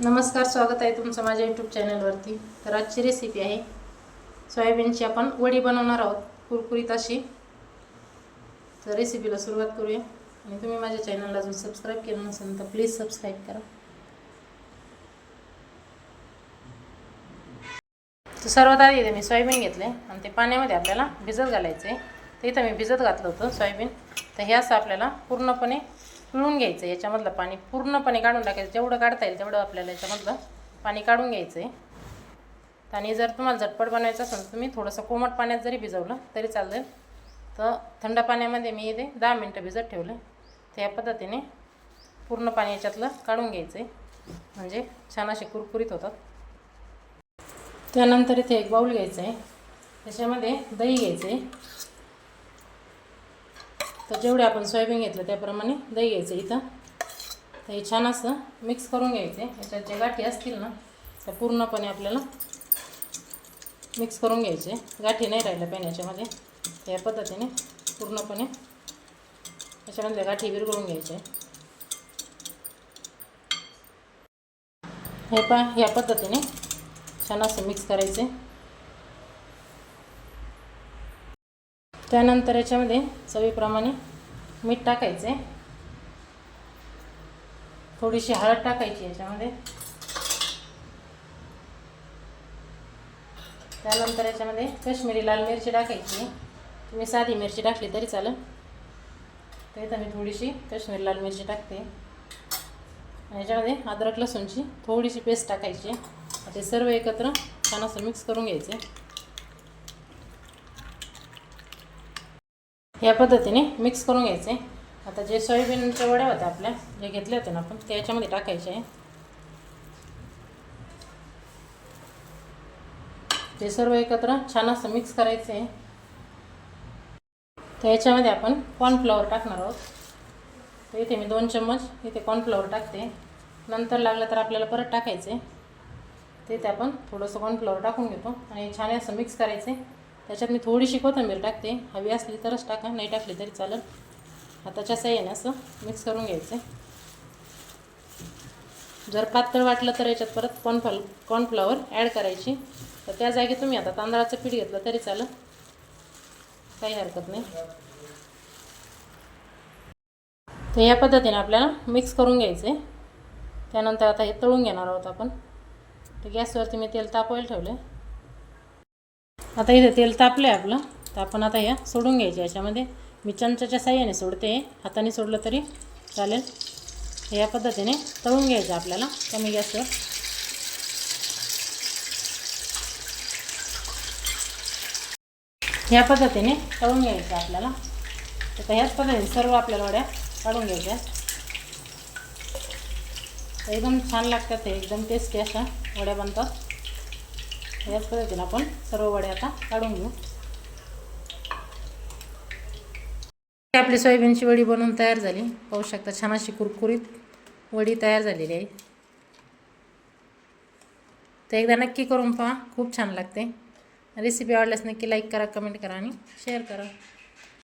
नमस्कार स्वागत आहे तुमचं माझ्या यूट्यूब चॅनलवरती तर आजची रेसिपी आहे सोयाबीनची. आपण वडी बनवणार आहोत कुरकुरीत अशी. तर रेसिपीला सुरुवात करूया. आणि तुम्ही माझ्या चॅनलला अजून सबस्क्राईब केलं नसेल तर प्लीज सबस्क्राईब करा. तर सर्वात आधी इथे मी सोयाबीन घेतले आणि ते पाण्यामध्ये आपल्याला भिजत घालायचं आहे ते इथं मी भिजत घातलं होतं सोयाबीन. तर हे असं आपल्याला पूर्णपणे पिळून घ्यायचं आहे याच्यामधलं पाणी पूर्णपणे काढून टाकायचं. जेवढं काढता येईल तेवढं आपल्याला याच्यामधलं पाणी काढून घ्यायचं आहे आणि जर तुम्हाला झटपट बनवायचं असेल तर तुम्ही थोडंसं कोमट पाण्यात जरी भिजवलं तरी चालेल. तर थंड पाण्यामध्ये मी इथे दहा मिनटं भिजत ठेवलं. तर या पद्धतीने पूर्ण पाणी याच्यातलं काढून घ्यायचं आहे म्हणजे छान असे कुरकुरीत होतात. त्यानंतर इथे एक बाऊल घ्यायचं आहे त्याच्यामध्ये दही घ्यायचं आहे तर जेवढे आपण सोयाबीन घेतलं त्याप्रमाणे दही घ्यायचं इथं. तर हे छान असं मिक्स करून घ्यायचं. याच्यात जे गाठी असतील ना त्या पूर्णपणे आपल्याला मिक्स करून घ्यायचे. गाठी नाही राहिल्या पाहिजे याच्यामध्ये या पद्धतीने पूर्णपणे याच्यामधल्या गाठी विरघळून घ्यायचे. हे पा ह्या पद्धतीने छान असं मिक्स करायचे. त्यानंतर याच्यामध्ये चवीप्रमाणे मीठ टाकायचे. थोडीशी हळद टाकायची याच्यामध्ये. त्यानंतर याच्यामध्ये कश्मीरी लाल मिरची टाकायची. तुम्ही साधी मिरची टाकली तरी चालेल. तर इथं मी थोडीशी कश्मीरी लाल मिरची टाकते. आणि याच्यामध्ये अद्रक लसूणची थोडीशी पेस्ट टाकायची. ते सर्व एकत्र छान असं मिक्स करून घ्यायचे. या पद्धतीने मिक्स करून घ्यायचे. आता जे सोयाबीनच्या वड्या होत्या आपल्या जे घेतल्या होत्या ना आपण ते याच्यामध्ये टाकायचे. आहे ते सर्व एकत्र छान असं मिक्स करायचं. आहे तर याच्यामध्ये आपण कॉर्नफ्लॉवर टाकणार आहोत. तर इथे मी दोन चम्मच इथे कॉर्नफ्लॉवर टाकते. नंतर लागलं तर आपल्याला परत टाकायचे. आहे तिथे आपण थोडंसं कॉर्नफ्लॉवर टाकून घेतो आणि छान असं मिक्स करायचं. आहे त्याच्यात मी थोडीशी कोथिंबीर टाकते. हवी असली तरच टाका नाही टाकली तरी चालेल. आहे ना असं? मिक्स करून घ्यायचं. जर पातळ वाटलं तर याच्यात परत कॉर्नफ्ल कॉर्नफ्लॉवर ॲड करायची. तर त्या जागी तुम्ही आता तांदळाचं पीठ घेतलं तरी चालेल. काही हरकत नाही. तर या पद्धतीने आपल्याला मिक्स करून घ्यायचं. आहे त्यानंतर आता हे तळून घेणार आहोत आपण. तर गॅसवरती मी तेल तापवायला ठेवलं आता इथे तेल तापलं आहे आपलं. तर आपण आता या सोडून घ्यायचे याच्यामध्ये. मी चमच्याच्या साह्याने सोडते. हाताने सोडलं तरी चालेल. या पद्धतीने तळून घ्यायचं आपल्याला. कमी गॅसवर ह्या पद्धतीने तळून घ्यायचं आपल्याला. तर ह्याच पद्धतीने सर्व आपल्याला वड्या काढून घ्यायच्या. एकदम छान लागतात ते. एकदम टेस्टी अशा वड्या बनतात. याच पद्धतीने आपण सर्व वडे आता काढून घेऊ. आपली सोयाबीनची वडी बनवून तयार झाली. पाहू शकता छान अशी कुरकुरीत वडी तयार झालेली आहे. तर एकदा नक्की करून पहा खूप छान लागते. रेसिपी आवडल्यास नक्की लाईक करा कमेंट करा आणि शेअर करा.